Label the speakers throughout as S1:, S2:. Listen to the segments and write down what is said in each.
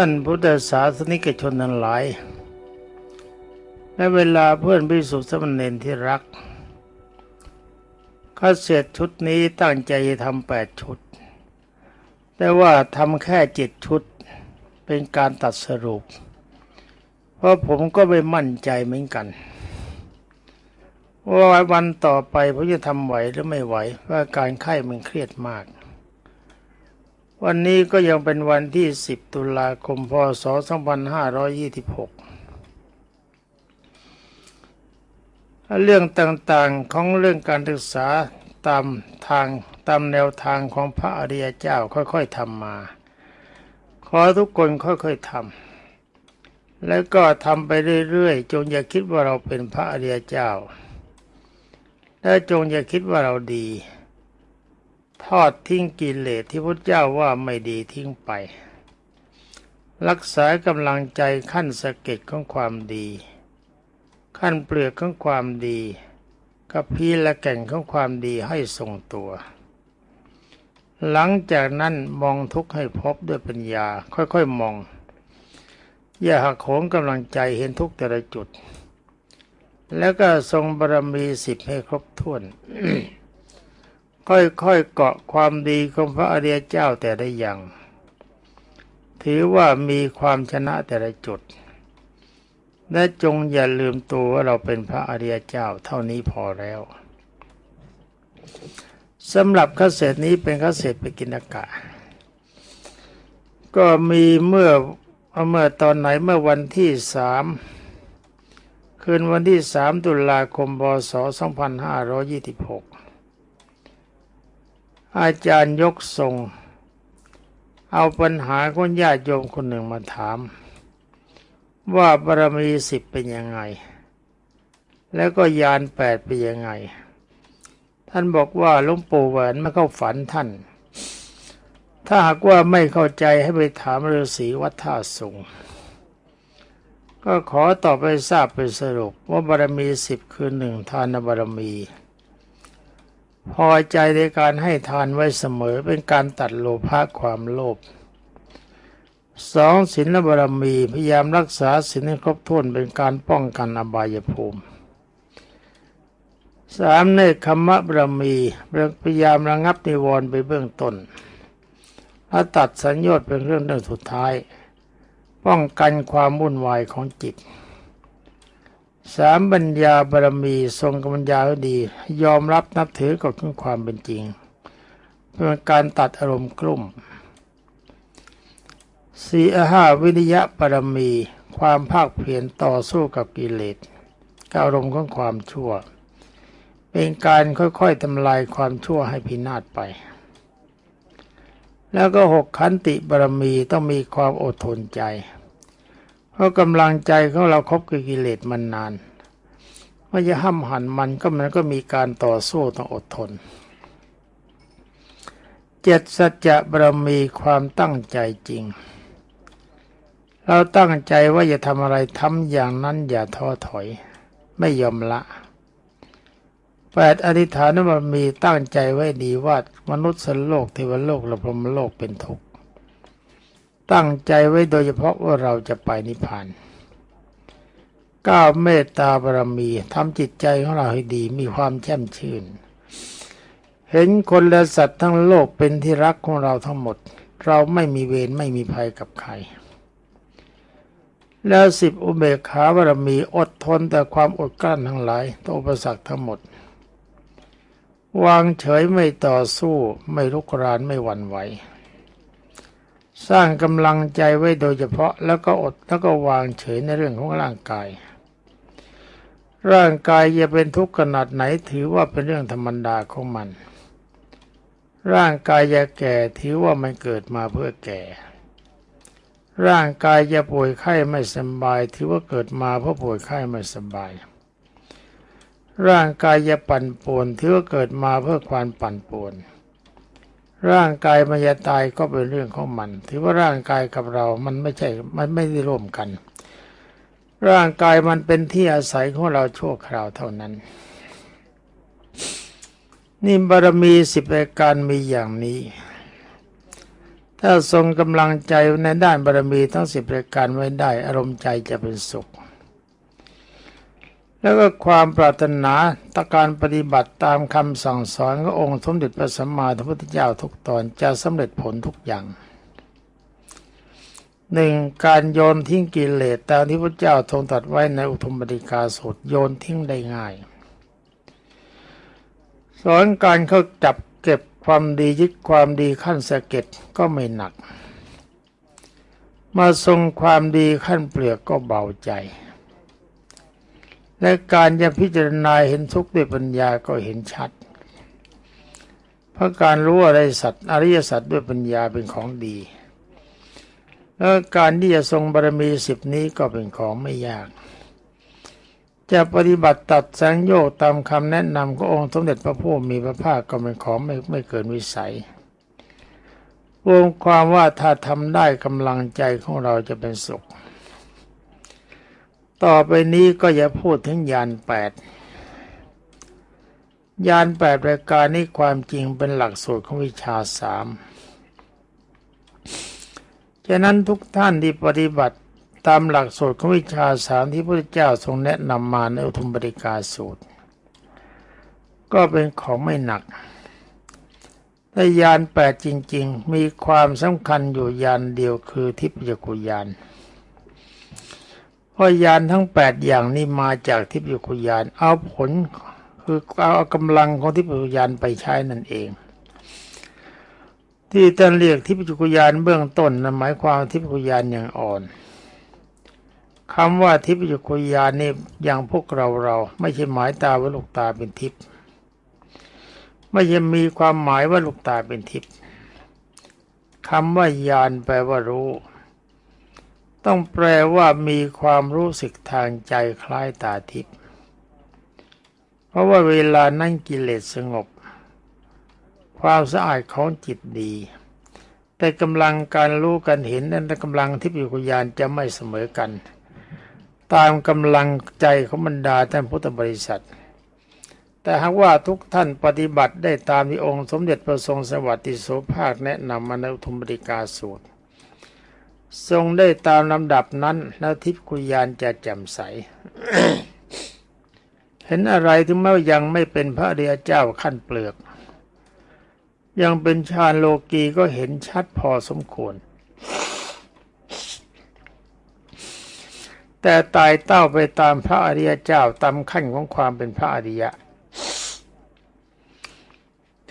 S1: ท่านพุทธศาสนิกชนทั้งหลายและเวลาเพื่อนพิสุทธิสมณเณรที่รักข้าเสร็จชุดนี้ตั้งใจทำแปดชุด แต่ว่าทำแค่เจ็ดชุดเป็นการตัดสรุป เพราะผมก็ไม่มั่นใจเหมือนกัน ว่าวันต่อไปผมจะทำไหวหรือไม่ไหวว่าการไข้มันเครียดมาก วันนี้ก็ยังเป็นวันที่ 10 ตุลาคม พศ 2526 เรื่องต่างๆของเรื่องการศึกษาตามทางตามแนวทางของพระอริยเจ้าค่อยๆทำมา ขอทุกคนค่อยๆทำแล้วก็ทำไปเรื่อยๆ จงอย่าคิดว่าเราเป็นพระอริยเจ้า และจงอย่าคิดว่าเราดี ทอดทิ้งกิเลสที่พระเจ้าว่าไม่ดีทิ้งไป รักษากำลังใจขั้นสะเก็ดของความดี ขั้นเปลือกของความดีกับพีและแก่งของความดีให้ทรงตัว หลังจากนั้นมองทุกข์ให้พบด้วยปัญญา ค่อยๆมอง อย่าหักโหมกำลังใจเห็นทุกแต่ละจุด แล้วก็ทรงบารมีสิบให้ครบถ้วน ค่อยๆเกาะความดีของพระอริยเจ้าแต่ละอย่าง ถือว่ามีความชนะแต่ละจุด และจงอย่าลืมตัวว่าเราเป็นพระอริยเจ้าเท่านี้พอแล้วสำหรับข้าเศษนี้เป็นข้าเศษไปกินอากาศก็มีเมื่อเมื่อตอนไหนเมื่อวันที่สามคืนวันที่สามตุลาคมพศส อาจารย์ยกทรง เอาปัญหาของญาติโยมคนหนึ่งมาถาม ว่าบารมีสิบเป็นยังไง แล้วก็ยานแปดเป็นยังไง ท่านบอกว่าลวงปู่แหวนไม่เข้าฝันท่าน ถ้าหากว่าไม่เข้าใจให้ไปถามฤาษีวัดท่าสุงก็ขอตอบไปทราบไปสรุปว่าบารมีสิบคือหนึ่งทานบารมี พอใจในการให้ทานไว้เสมอเป็นการตัดโลภะความโลภสองศีลบารมีพยายามรักษาศีลให้ครบถ้วนเป็นการป้องกันอบายภูมิสามเนคขมะบารมีพยายามระงับนิวรณ์ไปเบื้องต้นและตัดสัญญาเป็นเรื่องเรื่องสุดท้าย ป้องกันความวุ่นวายของจิต สามปัญญาบารมีทรงกัญญาดี ยอมรับนับถือกับความเป็นจริง เป็นการตัดอารมณ์กลุ่มสี่ห้าวิริยะปรมี ความภาคเพียรต่อสู้กับกิเลสกับอารมณ์ของความชั่ว เป็นการค่อยๆทำลายความชั่วให้พินาศไป แล้วก็หกขันติบารมีต้องมีความอดทนใจ เพราะกำลังใจของเราครบกับกิเลสมันนานว่าจะห้ามหันมันก็มันก็มีการต่อสู้ต้องอดทนเจ็ดสัจจะบารมีความตั้งใจจริง เราตั้งใจว่าจะทำอะไรทำอย่างนั้นอย่าท้อถอย ไม่ยอมละแปดอธิษฐานมันมีตั้งใจไว้ดีว่ามนุษย์สโลกเทวโลกและพรหมโลกเป็นทุกข์ ตั้งใจไว้โดยเฉพาะว่าเราจะไปนิพพานก้าเมตตาบารมีทำจิตใจของเราให้ดีมีความแช่มชื่น เห็นคนและสัตว์ทั้งโลกเป็นที่รักของเราทั้งหมด เราไม่มีเวรไม่มีภัยกับใคร แล้วสิบอุเบกขาบารมีอดทนแต่ความอดกลั้นทั้งหลายต่ออุปสรรคทั้งหมด วางเฉยไม่ต่อสู้ไม่ลุกรานไม่หวั่นไหว สร้างกำลังใจไว้โดยเฉพาะแล้วก็อดแล้วก็วางเฉยในเรื่องของร่างกาย ร่างกายจะเป็นทุกข์ขนาดไหนถือว่าเป็นเรื่องธรรมดาของมัน ร่างกายจะแก่ถือว่ามันเกิดมาเพื่อแก่ ร่างกายจะป่วยไข้ไม่สบาย ถือว่าเกิดมาเพราะป่วยไข้ไม่สบาย ร่างกายจะปั่นป่วนถือว่าเกิดมาเพื่อความปั่นป่วน ร่างกายมันจะตายก็เป็นเรื่องของมัน ถือว่าร่างกายกับเรา มันไม่ใช่ มันไม่ได้ร่วมกัน ร่างกายมันเป็นที่อาศัยของเราชั่วคราวเท่านั้น นี่บารมีสิบรายการมีอย่างนี้ ถ้าทรงกำลังใจในด้านบารมีทั้งสิบรายการไว้ได้ อารมณ์ใจจะเป็นสุข แล้วก็ความปรารถนาตการปฏิบัติตามคำสั่งสอนขององค์สมเด็จพระสัมมาสัมพุทธเจ้าทุกตอนจะสำเร็จผลทุกอย่างหนึ่งการโยนทิ้งกิเลสตามที่พระเจ้าทรงตรัสไว้ในอุทุมปฏิกาสูตรโยนทิ้งได้ง่าย สอนการเข้าจับเก็บความดียึดความดีขั้นสะเก็ดก็ไม่หนัก มาทรงความดีขั้นเปลือกก็เบาใจ และการจะพิจารณาเห็นทุกข์ด้วยปัญญาก็เห็นชัด เพราะการรู้อะไรสัตว์อริยสัตว์ด้วยปัญญาเป็นของดี แล้วการที่จะทรงบารมีสิบนี้ก็เป็นของไม่ยาก จะปฏิบัติตัดแสงโยกตามคำแนะนำขององค์สมเด็จพระพุทธมีพระภาคก็เป็นของไม่ไม่เกินวิสัยรวงความว่าถ้าทำได้กำลังใจของเราจะเป็นสุข ต่อไปนี้ก็อย่าพูดถึงยานแปดยานแปดรายการนี้ความจริงเป็นหลักสูตรของวิชาสามฉะนั้นทุกท่านที่ปฏิบัติตามหลักสูตรของวิชาสามที่พระเจ้าทรงแนะนำมาในอุทุมบริกาสูตร ก็เป็นของไม่หนักแต่ยานแปดจริง ๆ มีความสำคัญอยู่ยานเดียวคือทิพยกุยาน พยานทั้งแปดอย่างนี้มาจากทิพยกุยานเอาผลคือเอากำลังของทิพยกุยานไปใช้นั่นเอง ที่ท่านเรียกทิพจุกยานเบื้องต้นนะหมายความทิพจุกยานอย่างอ่อนคำว่าทิพจุกยานนี่อย่างพวกเราเรา ไม่ใช่หมายตาว่าลูกตาเป็นทิพย์ไม่ใช่มีความหมายว่าลูกตาเป็นทิพย์คำว่ายานแปลว่ารู้ ต้องแปลว่ามีความรู้สึกทางใจคล้ายตาทิพย์เพราะว่าเวลานั่งกิเลสสงบ ความสะอาดของจิตดี แต่กำลังการรู้กันเห็นนั้นกำลังที่ปิกุญาณจะไม่เสมอกัน ตามกำลังใจของบรรดาท่านพุทธบริษัท แต่หากว่าทุกท่านปฏิบัติได้ตามที่องค์สมเด็จพระทรงสวัสดิโสภาคแนะนำมาในอุทุมบริกาสูตร ทรงได้ตามลำดับนั้นแล้วทิพกุญาณจะแจ่มใส เห็นอะไรถึงแม้ยังไม่เป็นพระเดียเจ้าขั้นเปลือก ยังเป็นฌานโลกีก็เห็นชัดพอสมควร แต่ตายเต้าไปตามพระอริยเจ้าตามขั้นของความเป็นพระอริยะ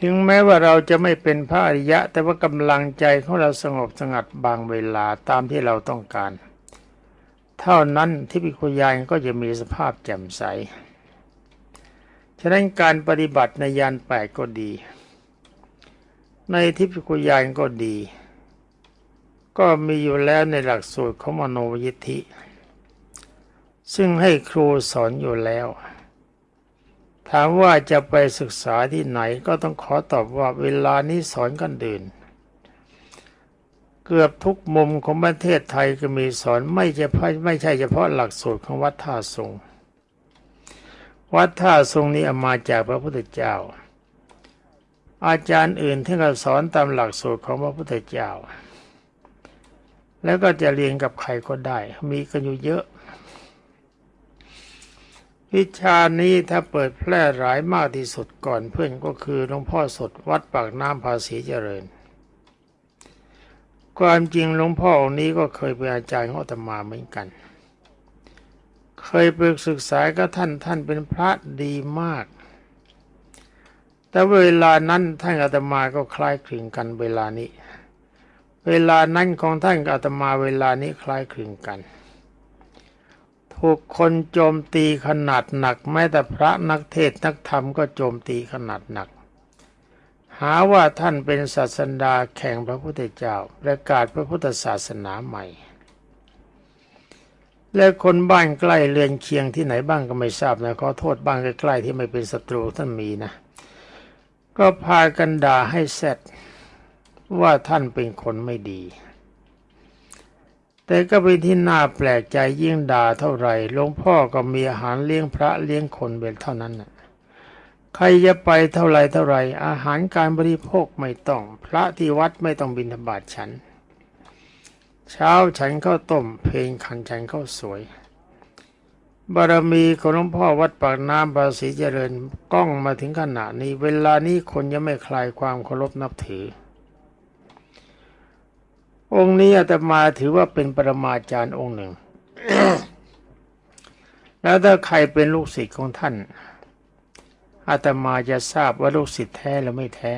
S1: ถึงแม้ว่าเราจะไม่เป็นพระอริยะ แต่ว่ากำลังใจของเราสงบสงัดบางเวลาตามที่เราต้องการ เท่านั้นที่พิคุยานก็จะมีสภาพแจ่มใส ฉะนั้นการปฏิบัติในยานแปดก็ดี ในทิพยกุยานก็ดี ก็มีอยู่แล้วในหลักสูตรของมโนยิทธิ ซึ่งให้ครูสอนอยู่แล้ว ถามว่าจะไปศึกษาที่ไหนก็ต้องขอตอบว่าเวลานี้สอนกันดื่น เกือบทุกมุมของประเทศไทยก็มีสอนไม่เฉพาะไม่ใช่เฉพาะหลักสูตรของวัดท่าทรง วัดท่าทรงนี้มาจากพระพุทธเจ้า อาจารย์อื่นที่เขาสอนตามหลักสูตรของพระพุทธเจ้า แล้วก็จะเรียนกับใครก็ได้ มีกันอยู่เยอะ วิชานี้ถ้าเปิดแพร่หลายมากที่สุดก่อนเพื่อนก็คือหลวงพ่อสดวัดปากน้ำภาษีเจริญ ความจริงหลวงพ่อองค์นี้ก็เคยเป็นอาจารย์ของอาตมาเหมือนกัน เคยไปศึกษากับท่านท่านเป็นพระดีมาก แต่เวลานั้นท่านอาตมาก็คล้ายคลึงกันเวลานี้ เวลานั้นของท่านอาตมาเวลานี้คล้ายคลึงกัน ถูกคนโจมตีขนาดหนัก แม้แต่พระนักเทศนักธรรมก็โจมตีขนาดหนัก หาว่าท่านเป็นศาสดาแข่งพระพุทธเจ้า ประกาศพระพุทธศาสนาใหม่ และคนบ้านใกล้เรือนเคียงที่ไหนบ้างก็ไม่ทราบนะขอโทษบ้างใกล้ๆที่ไม่เป็นศัตรูท่านมีนะ ก็พากันด่าให้เสร็จว่าท่านเป็นคนไม่ดี แต่ก็เป็นที่น่าแปลกใจยิ่งด่าเท่าไหร่หลวงพ่อก็มีอาหารเลี้ยงพระเลี้ยงคนเป็นเท่านั้นน่ะใครจะไปเท่าไรเท่าไรอาหารการบริโภคไม่ต้อง พระที่วัดไม่ต้องบิณฑบาตฉัน เช้าฉันข้าวต้ม เพลงขันฉันข้าวสวย บารมีของหลวงพ่อวัดปากน้ำภาษีเจริญกล้องมาถึงขณะนี้ เวลานี้คนยังไม่คลายความเคารพนับถือ องค์นี้อาตมาถือว่าเป็นปรมาจารย์องค์หนึ่ง แล้วถ้าใครเป็นลูกศิษย์ของท่านอาตมาจะทราบว่าลูกศิษย์แท้หรือไม่แท้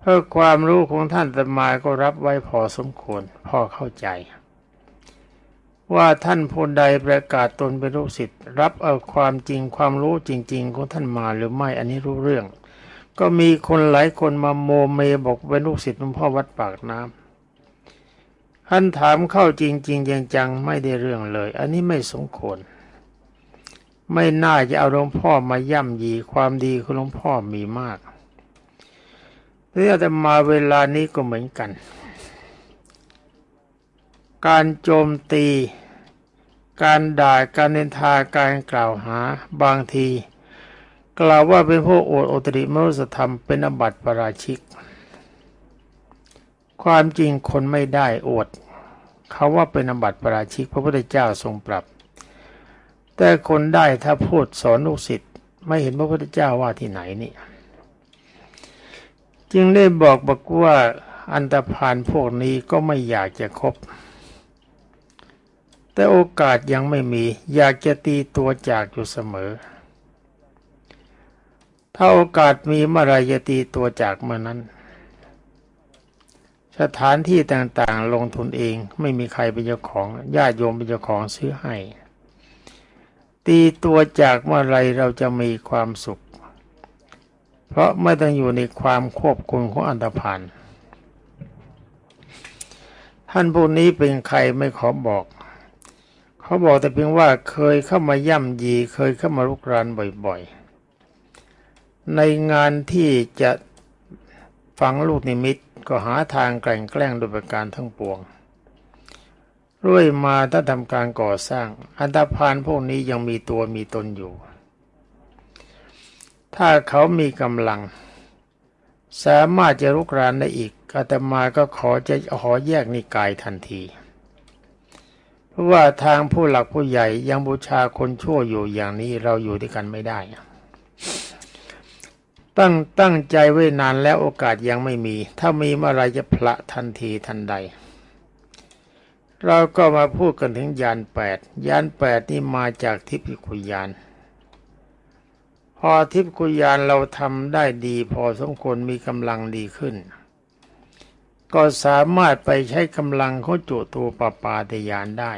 S1: เพื่อความรู้ของท่านอาตมาก็รับไว้พอสมควรพอเข้าใจ ว่าท่านผู้ใดประกาศตนเป็นลูกศิษย์รับเอาความจริงความรู้จริง ๆ ของท่านมาหรือไม่อันนี้รู้เรื่อง ก็มีคนหลายคนมาโมเมบอกเป็นลูกศิษย์หลวงพ่อวัดปากน้ำ ท่านถามเข้าจริงๆจังๆไม่ได้เรื่องเลย อันนี้ไม่สมควร ไม่น่าจะเอาหลวงพ่อมาย่ำยีความดีของหลวงพ่อมีมากเรื่องแต่มาเวลานี้ก็เหมือนกัน การโจมตี การด่าการเนินทาการกล่าวหาบางที กล่าวว่าเป็นพวกโอดโอตริมรุสธรรมเป็นอบัติปราชิก ความจริงคนไม่ได้อวด เขาว่าเป็นอบัติปราชิกพระพุทธเจ้าทรงปรับ แต่คนได้ถ้าพูดสอนลูกศิษย์ไม่เห็นพระพุทธเจ้าว่าที่ไหนนี่ จึงได้บอกบอกว่าอันตรพานพวกนี้ก็ไม่อยากจะคบ แต่โอกาสยังไม่มี อยากจะตีตัวจากอยู่เสมอ ถ้าโอกาสมีเมื่อไรจะตีตัวจากเมื่อนั้น สถานที่ต่างๆ ลงทุนเองไม่มีใครเป็นเจ้าของญาติโยมเป็นเจ้าของซื้อให้ ตีตัวจากเมื่อไรเราจะมีความสุข เพราะไม่ต้องอยู่ในความควบคุมของอันธพาลท่านผู้นี้เป็นใครไม่ขอบอก เขาบอกแต่เพียงว่าเคยเข้ามาย่ำยีเคยเข้ามาลุกรานบ่อยๆ ในงานที่จะฝังลูกนิมิต ก็หาทางแกล้งแกล้งโดยประการทั้งปวงรุ่ยมาถ้าทำการก่อสร้าง อันตรพานพวกนี้ยังมีตัวมีตนอยู่ ถ้าเขามีกำลัง สามารถจะลุกรานได้อีกอาตมาก็ขอจะขอแยกนิกายทันที เพราะว่าทางผู้หลักผู้ใหญ่ยังบูชาคนชั่วอยู่อย่างนี้เราอยู่ด้วยกันไม่ได้ ตั้งตั้งใจไว้นานแล้วโอกาสยังไม่มี ถ้ามีเมื่อไรจะพละทันทีทันใด เราก็มาพูดกันถึงยานแปดยานแปดนี่มาจากทิพยคุยาน พอทิพยคุยานเราทำได้ดี พอสมควรมีกำลังดีขึ้น ก็สามารถไปใช้กำลังเขาจุตัวปปาตยานได้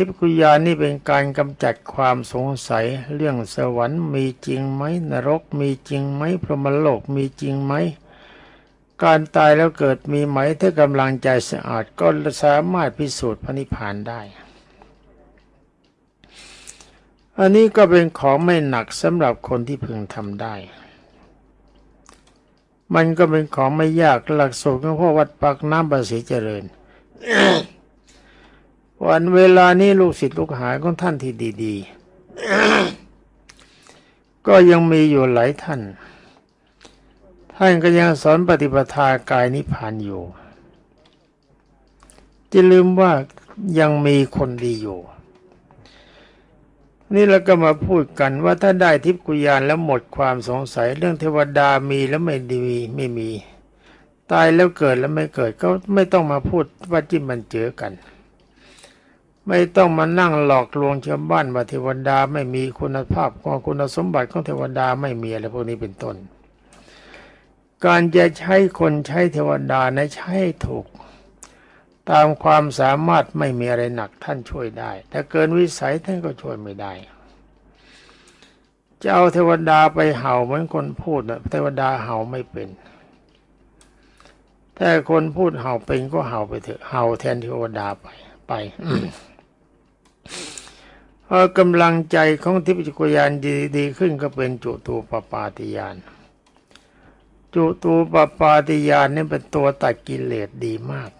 S1: ทิพยคุยานนี่เป็นการกำจัดความสงสัย เรื่องสวรรค์มีจริงไหมนรกมีจริงไหมพรหมโลกมีจริงไหมการตายแล้วเกิดมีไหมถ้ากำลังใจสะอาดก็สามารถพิสูจน์พระนิพพานได้ อันนี้ก็เป็นของไม่หนักสำหรับคนที่พึงทำได้ มันก็เป็นของไม่ยากหลักสูตรของพ่อวัดปักน้ำประสีเจริญ วันเวลานี้ลูกศิษย์ลูกหาของท่านที่ดีๆ ก็ยังมีอยู่หลายท่าน ท่านก็ยังสอนปฏิปทากายนิพพานอยู่จะลืมว่ายังมีคนดีอยู่ นี่เราก็มาพูดกันว่าถ้าได้ทิพย์กุยานแล้วหมดความสงสัยเรื่องเทวดามีแล้วไม่ดีไม่มี ตายแล้วเกิดแล้วไม่เกิดก็ไม่ต้องมาพูดว่าจิ้มมันเจอกัน ไม่ต้องมานั่งหลอกลวงชาวบ้านว่าเทวดาไม่มีคุณภาพของคุณสมบัติของเทวดาไม่มีอะไรพวกนี้เป็นต้น การจะใช้คนใช้เทวดานะใช้ถูก ตามความสามารถไม่มีอะไรหนักท่านช่วยได้แต่เกินวิสัยท่านก็ช่วยไม่ได้จะเอาเทวดาไปเห่าเหมือนคนพูดนะเทวดาเห่าไม่เป็น แต่คนพูดเห่าเป็นก็เห่าไปเถอะเห่าแทนเทวดาไปไป พอกำลังใจของทิพยจักุยานดีดีขึ้นก็เป็นจุตูปปาติยาน จุตูปปาติยานนี่เป็นตัวตัดกิเลสดีมาก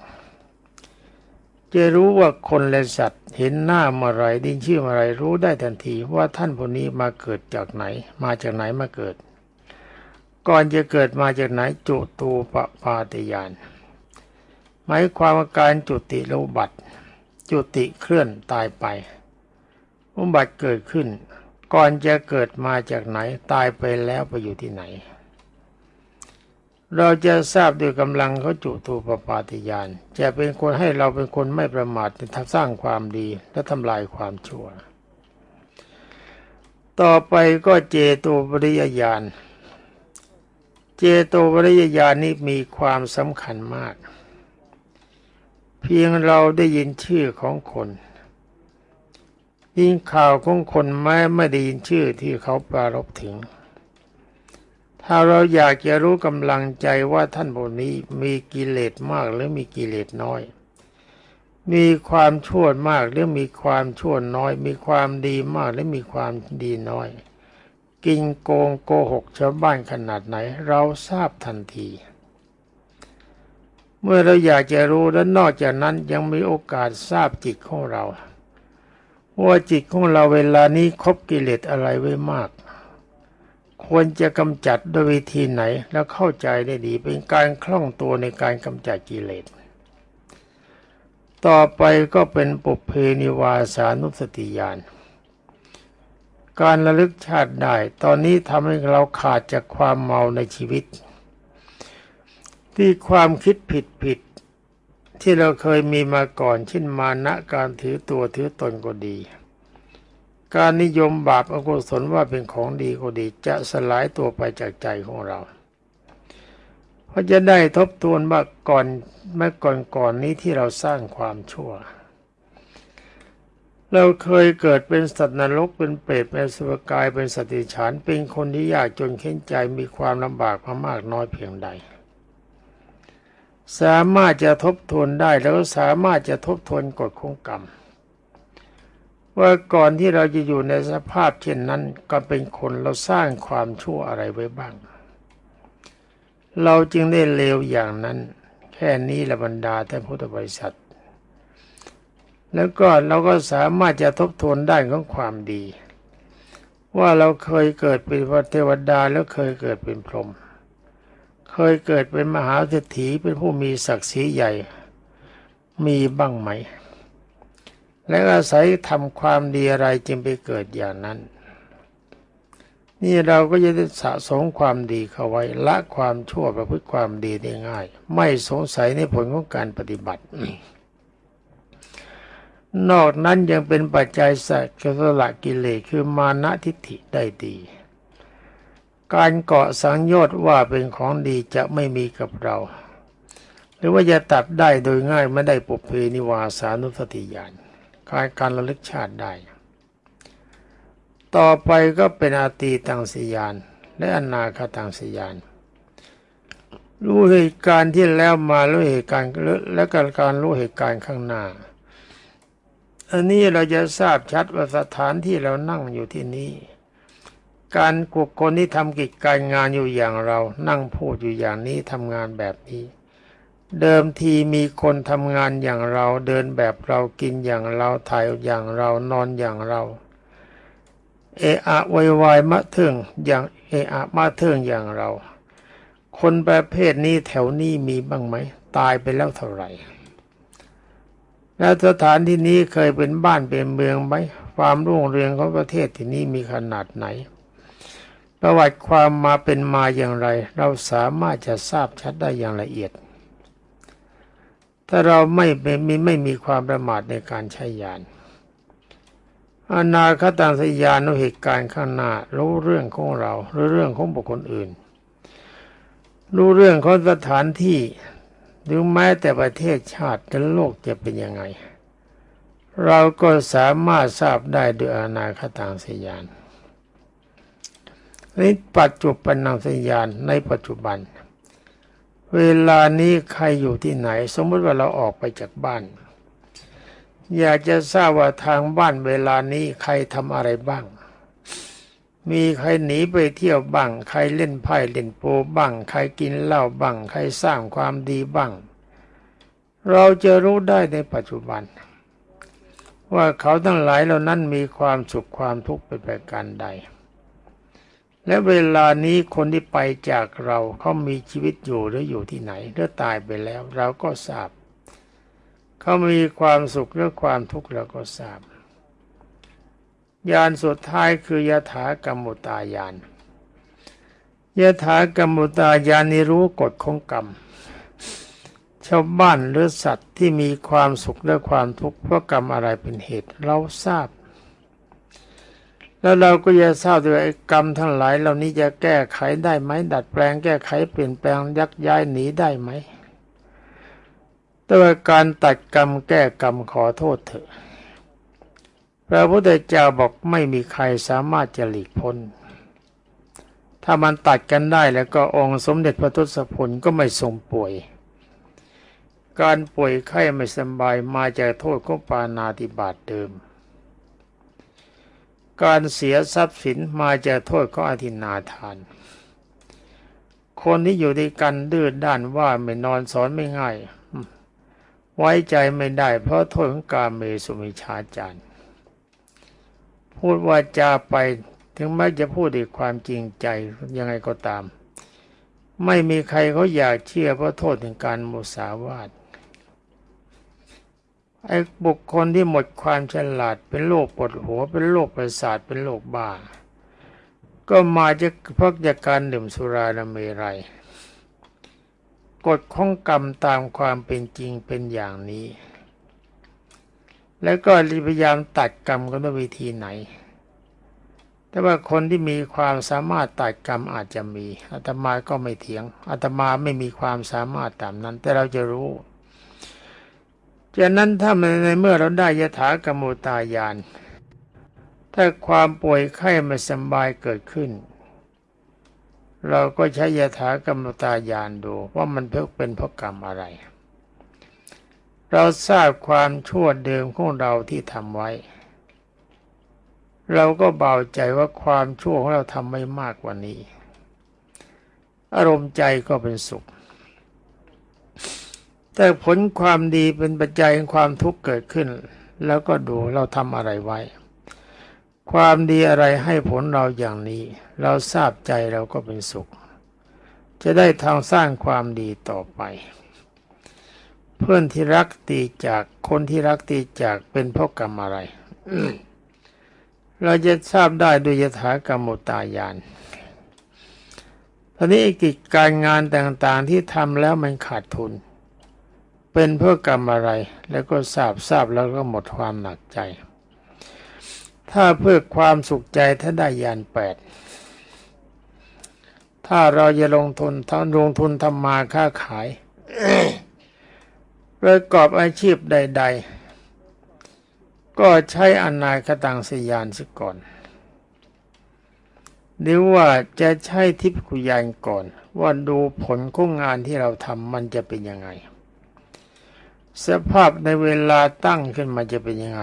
S1: จะรู้ว่าคนและสัตว์เห็นหน้าเมื่อไรดินชื่อเมื่อไรรู้ได้ทันทีว่าท่านผู้นี้มาเกิดจากไหน มาจากไหนมาเกิด ก่อนจะเกิดมาจากไหนจุตูปปาติยานหมายความว่าการจุติแลบัติ จุติเคลื่อนตายไป อุบัติเกิดขึ้น ก่อนจะเกิดมาจากไหนตายไปแล้วไปอยู่ที่ไหน เราจะทราบด้วยกำลังเขาจุตูปปาติยานจะเป็นคนให้เราเป็นคนไม่ประมาทในทางสร้างความดีและทำลายความชั่ว ต่อไปก็เจโตปริยญาณเจโตปริยญาณนี้มีความสำคัญมาก เพียงเราได้ยินชื่อของคนยินข่าวของคนแม้ไม่ได้ยินชื่อที่เขาปรารบถึง ถ้าเราอยากจะรู้กำลังใจว่าท่านผู้นี้มีกิเลสมากหรือมีกิเลสน้อย มีความชั่วมากหรือมีความชั่วน้อย มีความดีมากหรือมีความดีน้อย กินโกงโกหกชาวบ้านขนาดไหน เราทราบทันที เมื่อเราอยากจะรู้และนอกจากนั้นยังมีโอกาสทราบจิตของเรา ว่าจิตของเราเวลานี้คบกิเลสอะไรไว้มาก ควรจะกำจัดด้วยวิธีไหนแล้วเข้าใจได้ดีเป็นการคล่องตัวในการกำจัดกิเลส ต่อไปก็เป็นปุเพนิวาสานุสติญาณการระลึกชาติได้ ตอนนี้ทำให้เราขาดจากความเมาในชีวิต ที่ความคิดผิดผิดๆที่เราเคยมีมาก่อนเช่นมานะการถือตัวถือตนก็ดี การนิยมบาปอกุศลว่าเป็นของดีก็ดี จะสลายตัวไปจากใจของเราเพราะจะได้ทบทวนว่าก่อนเมื่อก่อนก่อนนี้ที่เราสร้างความชั่ว เราเคยเกิดเป็นสัตว์นรกเป็นเปรตเป็นสุรกายเป็นสติฉานเป็นคนที่ยากจนเข็นใจมีความลำบากมามากน้อยเพียงใด สามารถจะทบทวนได้แล้วสามารถจะทบทวนกฎของกรรม ว่าก่อนที่เราจะอยู่ในสภาพเช่นนั้นก็เป็นคนเราสร้างความชั่วอะไรไว้บ้าง เราจึงได้เลวอย่างนั้น แค่นี้ละบรรดาท่านพุทธบริษัท แล้วก็เราก็สามารถจะทบทวนได้ของความดี ว่าเราเคยเกิดเป็นเทวดาแล้วเคยเกิดเป็นพรหม เคยเกิดเป็นมหาเศรษฐีเป็นผู้มีศักดิ์ศรีใหญ่ มีบ้างไหม และอาศัยทำความดีอะไรจึงไปเกิดอย่างนั้น นี่เราก็จะได้สะสมความดีเข้าไว้ละความชั่วประพฤติความดีได้ง่าย ไม่สงสัยในผลของการปฏิบัติ นอกนั้นยังเป็นปัจจัยสักสละกิเลสคือมานะทิฏฐิได้ดี การเกาะสังโยชน์ว่าเป็นของดีจะไม่มีกับเรา หรือว่าจะตัดได้โดยง่ายไม่ได้ปุเพนิวาสานุสติญาณการการระลึกชาติได้ ต่อไปก็เป็นอาตีตังสยาน และอนาคตังสยาน รู้เหตุการณ์ที่แล้วมารู้เหตุการณ์และการการรู้เหตุการณ์ข้างหน้า อันนี้เราจะทราบชัดว่าสถานที่เรานั่งอยู่ที่นี้ การกุคนที่ทำกิจการงานอยู่อย่างเรา นั่งพูดอยู่อย่างนี้ทำงานแบบนี้ เดิมทีมีคนทำงานอย่างเรา เดินแบบเรากินอย่างเราถ่ายอย่างเรานอนอย่างเรา เอะอะวายวายมะเทิงอย่างเอะอะมะเทิงอย่างเรา คนประเภทนี้แถวนี้มีบ้างไหมตายไปแล้วเท่าไหร่ แล้วสถานที่นี้เคยเป็นบ้านเป็นเมืองไหมความรุ่งเรืองของประเทศที่นี้มีขนาดไหน ประวัติความมาเป็นมาอย่างไร เราสามารถจะทราบชัดได้อย่างละเอียด ถ้าเราไม่เป็นมีไม่มีความประมาทในการใช้ยานอนาคตังสยานุเหตุการณ์ข้างหน้ารู้เรื่องของเราหรือเรื่องของบุคคลอื่น รู้เรื่องของสถานที่หรือแม้แต่ประเทศชาติและโลกจะเป็นยังไง เราก็สามารถทราบได้ด้วยอนาคตังสยาน นี่ปัจจุบันนังสยานในปัจจุบัน เวลานี้ใครอยู่ที่ไหน สมมติว่าเราออกไปจากบ้าน อยากจะทราบว่าทางบ้านเวลานี้ใครทำอะไรบ้าง มีใครหนีไปเที่ยวบ้าง ใครเล่นไพ่เล่นโปบ้าง ใครกินเหล้าบ้าง ใครสร้างความดีบ้าง เราจะรู้ได้ในปัจจุบัน ว่าเขาทั้งหลายเหล่านั้นมีความสุขความทุกข์เป็นประการใด และเวลานี้คนที่ไปจากเราเขามีชีวิตอยู่หรืออยู่ที่ไหนหรือตายไปแล้ว เราก็ทราบเขามีความสุขหรือความทุกข์เราก็ทราบยานสุดท้ายคือยถากรรมุตายานยถากรรมุตายานนี้รู้กฎของกรรมชาวบ้านหรือสัตว์ที่มีความสุขและความทุกข์เพราะกรรมอะไรเป็นเหตุ เราทราบ แล้วเราก็จะทราบด้วยกรรมทั้งหลายเหล่านี้จะแก้ไขได้ไหมดัดแปลงแก้ไขเปลี่ยนแปลงยักย้ายหนีได้ไหม แต่ว่าการตัดกรรมแก้กรรมขอโทษเถอะพระพุทธเจ้าบอกไม่มีใครสามารถจะหลีกพ้น ถ้ามันตัดกันได้แล้วก็องค์สมเด็จพระทศพลก็ไม่ทรงป่วย การป่วยไข้ไม่สบายมาจากโทษของปานาติบาตเดิม การเสียทรัพย์สินมาจากโทษของอธินาทาน คนที่อยู่ด้วยกันดื้อด้านว่าไม่นอนสอนไม่ง่าย ไว้ใจไม่ได้เพราะโทษของกาเมสุมิชาจารพูดว่าจาไปถึงแม้จะพูดด้วยความจริงใจยังไงก็ตาม ไม่มีใครเขาอยากเชื่อเพราะโทษถึงการมุสาวาท ไอ้บุคคลที่หมดความฉลาดเป็นโรคปวดหัวเป็นโรคประสาทเป็นโรคบ้า ก็มาจากพราะจากการดื่มสุราและเมรัยกฎของกรรมตามความเป็นจริงเป็นอย่างนี้ แล้วก็พยายามตัดกรรมกันด้วยวิธีไหน แต่ว่าคนที่มีความสามารถตัดกรรมอาจจะมีอาตมาก็ไม่เถียงอาตมาไม่มีความสามารถตามนั้น แต่เราจะรู้ จากนั้นถ้าในเมื่อเราได้ยถากรรมตายาน ถ้าความป่วยไข้ไม่สบายเกิดขึ้น เราก็ใช้ยถากรรมตายานดูว่ามันเพื่อเป็นเพราะกรรมอะไร เราทราบความชั่วเดิมของเราที่ทำไว้ เราก็เบาใจว่าความชั่วของเราทำไม่มากกว่านี้ อารมณ์ใจก็เป็นสุข แต่ผลความดีเป็นปัจจัยของความทุกข์เกิดขึ้น แล้วก็ดูเราทำอะไรไว้ ความดีอะไรให้ผลเราอย่างนี้ เราทราบใจเราก็เป็นสุข จะได้ทางสร้างความดีต่อไป เพื่อนที่รักตีจากคนที่รักตีจากเป็นเพราะกรรมอะไรเราจะทราบได้โดยยถากรรมตายานตอนนี้กิจการงานต่างๆที่ทำแล้วมันขาดทุน เป็นเพราะกรรมอะไรแล้วก็ทราบทราบแล้วก็หมดความหนักใจ ถ้าเพื่อความสุขใจถ้าได้ยานแปดถ้าเราจะลงทุนทำลงทุนทำมาค้าขายประกอบอาชีพใด ๆ ก็ใช้อนาคตังสยานสิก่อนหรือว่าจะใช้ทิพคุยานก่อน ว่าดูผลของงานที่เราทำมันจะเป็นยังไง สภาพในเวลาตั้งขึ้นมาจะเป็นยังไง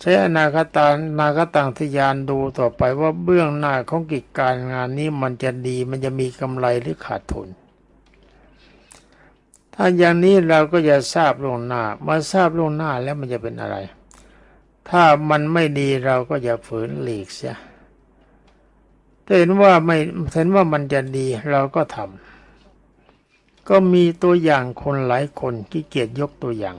S1: ใช้อนาคตานาคตังทยานดูต่อไปว่าเบื้องหน้าของกิจการงานนี้มันจะดีมันจะมีกำไรหรือขาดทุน ถ้าอย่างนี้เราก็จะทราบล่วงหน้ามาทราบล่วงหน้าแล้วมันจะเป็นอะไร ถ้ามันไม่ดีเราก็จะฝืนหลีกเสียเห็นว่าไม่เห็นว่ามันจะดีเราก็ทำ ก็มีตัวอย่างคนหลายคนที่เกียจยกตัวอย่าง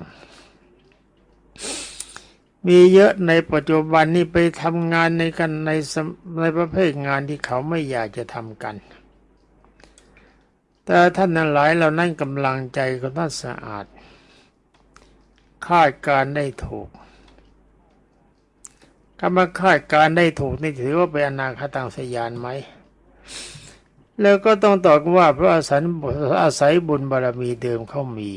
S1: มีเยอะในปัจจุบันนี้ไปทำงานในกันในในประเภทงานที่เขาไม่อยากจะทำกัน แต่ท่านนั้นหลายเรานั่นกำลังใจก็ท่านสะอาด คาดการได้ถูกคำว่าคาดการได้ถูกนี่ถือว่าเป็นอนาคตังสยานไหม แล้วก็ต้องตอบว่าเพราะอาศัยอาศัยบุญบารรมีเดิมเขามี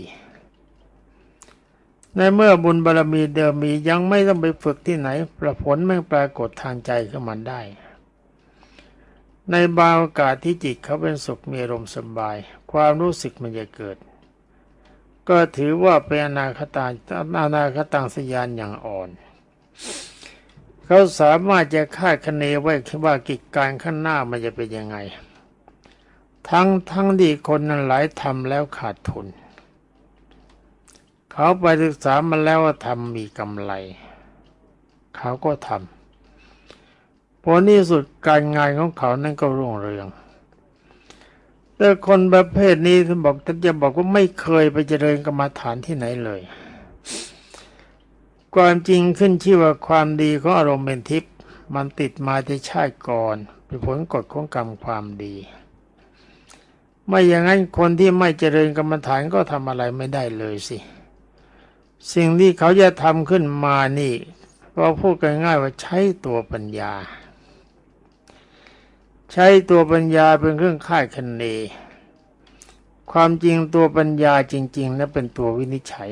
S1: ในเมื่อบุญบารรมีเดิมมียังไม่ต้องไปฝึกที่ไหน ประผลไม่ปรากฏทางใจขึ้นมาได้ ในบางโอกาสที่จิตเขาเป็นสุขมีอารมณ์สบาย ความรู้สึกมันจะเกิด ก็ถือว่าเป็นอนาคตาอนาคตังสยานอย่างอ่อนเขาสามารถจะคาดคะเนไว้ว่ากิจการข้างหน้ามันจะเป็นยังไง ทั้งทั้งที่คนนั้นหลายทำแล้วขาดทุน เขาไปศึกษามาแล้วว่าทำมีกำไร เขาก็ทำผลที่สุดการงานของเขานั่นก็รุ่งเรือง แต่คนประเภทนี้ท่านบอกท่านจะบอกว่าไม่เคยไปเจริญกรรมฐานที่ไหนเลย ความจริงขึ้นชื่อว่าความดีของอารมณ์เป็นทิพย์มันติดมาในชาติก่อนเป็นผลกฎของกรรมความดี ไม่อย่างนั้นคนที่ไม่เจริญกรรมฐานก็ทำอะไรไม่ได้เลยสิ สิ่งที่เขาจะทำขึ้นมานี่เราพูดง่ายๆว่าใช้ตัวปัญญา ใช้ตัวปัญญาเป็นเครื่องค่ายคะเนความจริงตัวปัญญาจริงๆนะเป็นตัววินิจฉัย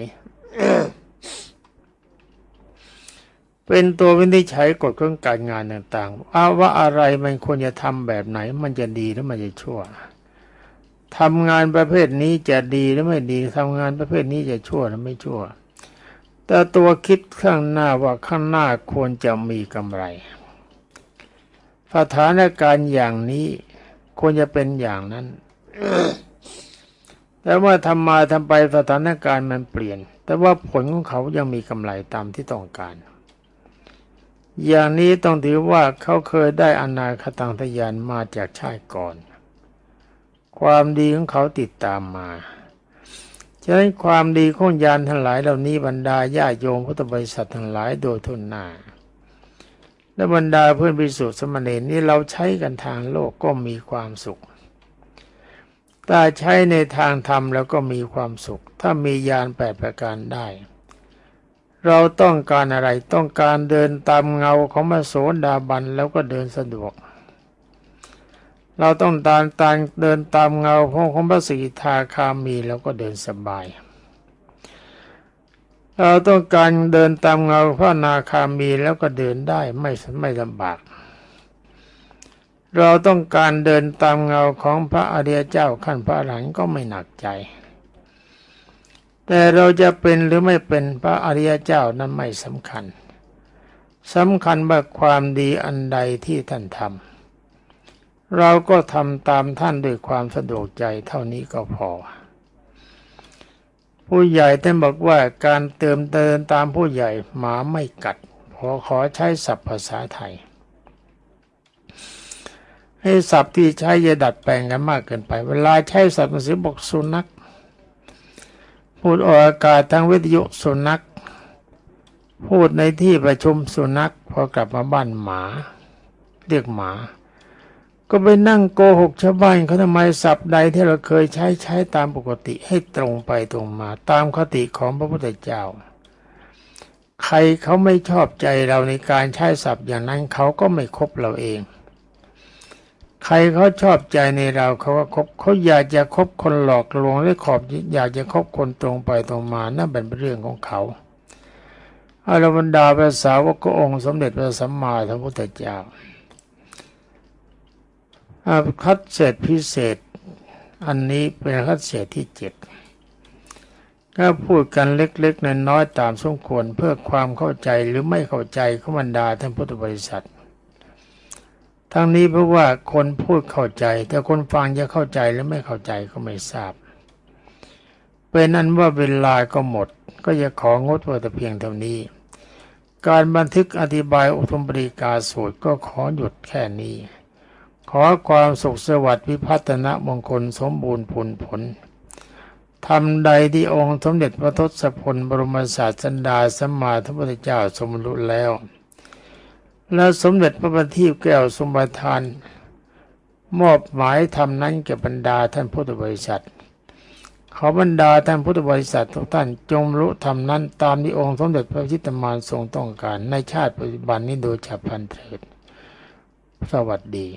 S1: เป็นตัววินิจฉัยกฎของการงานต่างๆว่าอะไรมันควรจะทำแบบไหน มันจะดีหรือมันจะชั่ว ทำงานประเภทนี้จะดีหรือไม่ดีทำงานประเภทนี้จะชั่วหรือไม่ชั่ว แต่ตัวคิดข้างหน้าว่าข้างหน้าควรจะมีกำไรสถานการณ์อย่างนี้ควรจะเป็นอย่างนั้นแต่ว่าทำมาทำไปสถานการณ์มันเปลี่ยน แต่ว่าผลของเขายังมีกำไรตามที่ต้องการ อย่างนี้ต้องถือว่าเขาเคยได้อนาคตังทยานมาจากชาติก่อน ความดีของเขาติดตามมาฉะนั้นความดีของยานทั้งหลายเหล่านี้บรรดาญาโยมพุทธบริษัททั้งหลายโดยทุนหน้าและบรรดาเพื่อนพิสุทธิสมณีนี่เราใช้กันทางโลกก็มีความสุข แต่ใช้ในทางธรรมแล้วก็มีความสุข ถ้ามียานแปดประการได้ เราต้องการอะไรต้องการเดินตามเงาของมโสดาบันแล้วก็เดินสะดวก เราต้องการตามเดินตามเงาของของพระสีทาคามีแล้วก็เดินสบาย เราต้องการเดินตามเงาพระนาคามีแล้วก็เดินได้ไม่ไม่ลำบาก เราต้องการเดินตามเงาของพระอริยเจ้าขั้นพระหลังก็ไม่หนักใจ แต่เราจะเป็นหรือไม่เป็นพระอริยเจ้านั้นไม่สำคัญสำคัญว่าความดีอันใดที่ท่านทำ เราก็ทำตามท่านด้วยความสะดวกใจเท่านี้ก็พอ ผู้ใหญ่ท่านบอกว่าการเติมเดินตามผู้ใหญ่หมาไม่กัด ขอขอใช้ศัพท์ภาษาไทย ให้ศัพท์ที่ใช้จะดัดแปลงกันมากเกินไป เวลาใช้ศัพท์หนังสือบอกสุนัขพูดออกอากาศทางวิทยุสุนัข พูดในที่ประชุมสุนัขพอกลับมาบ้านหมา เรียกหมา ก็ไปนั่งโกหกชาวบ้านเขาทำไมสับใดที่เราเคยใช้ใช้ตามปกติให้ตรงไปตรงมา ตามคติของพระพุทธเจ้า ใครเขาไม่ชอบใจเราในการใช้ศัพท์อย่างนั้นเขาก็ไม่คบเราเอง ใครเขาชอบใจในเราเขาก็คบเขาอยากจะคบคนหลอกลวงหรือขอบอยากจะคบคนตรงไปตรงมานั่นเป็นเรื่องของเขาอารบรรดาภาษาวกองค์สมเด็จพระสัมมาสัมพุทธเจ้า คัดเศษพิเศษ อันนี้เป็นคัดเศษที่เจ็ดก็พูดกันเล็กๆน้อยๆตามสมควรเพื่อความเข้าใจหรือไม่เข้าใจของบรรดาท่านพุทธบริษัท ทั้งนี้เพราะว่าคนพูดเข้าใจ แต่คนฟังจะเข้าใจหรือไม่เข้าใจก็ไม่ทราบ เป็นนั้นว่าเวลาก็หมด ก็จะของดไว้แต่เพียงเท่านี้ การบันทึกอธิบายอุทมปริกาสูตรก็ขอหยุดแค่นี้ ขอความสุขสวัสดิ์พิพัฒนมงคลสมบูรณ์ผลผลทำใดที่องค์สมเด็จพระทศพลบรมศาสดาสัมมาสัมพุทธเจ้าสมรุแล้ว และสมเด็จพระบัณฑิตแก้วสมบัติทาน มอบหมายทำนั้นแก่บรรดาท่านพุทธบริษัท ขอบรรดาท่านพุทธบริษัททุกท่านจงรู้ทำนั้นตามที่องค์สมเด็จพระจิตมานทรงต้องการในชาติปัจจุบันนี้โดยฉับพลันเถิด สวัสดี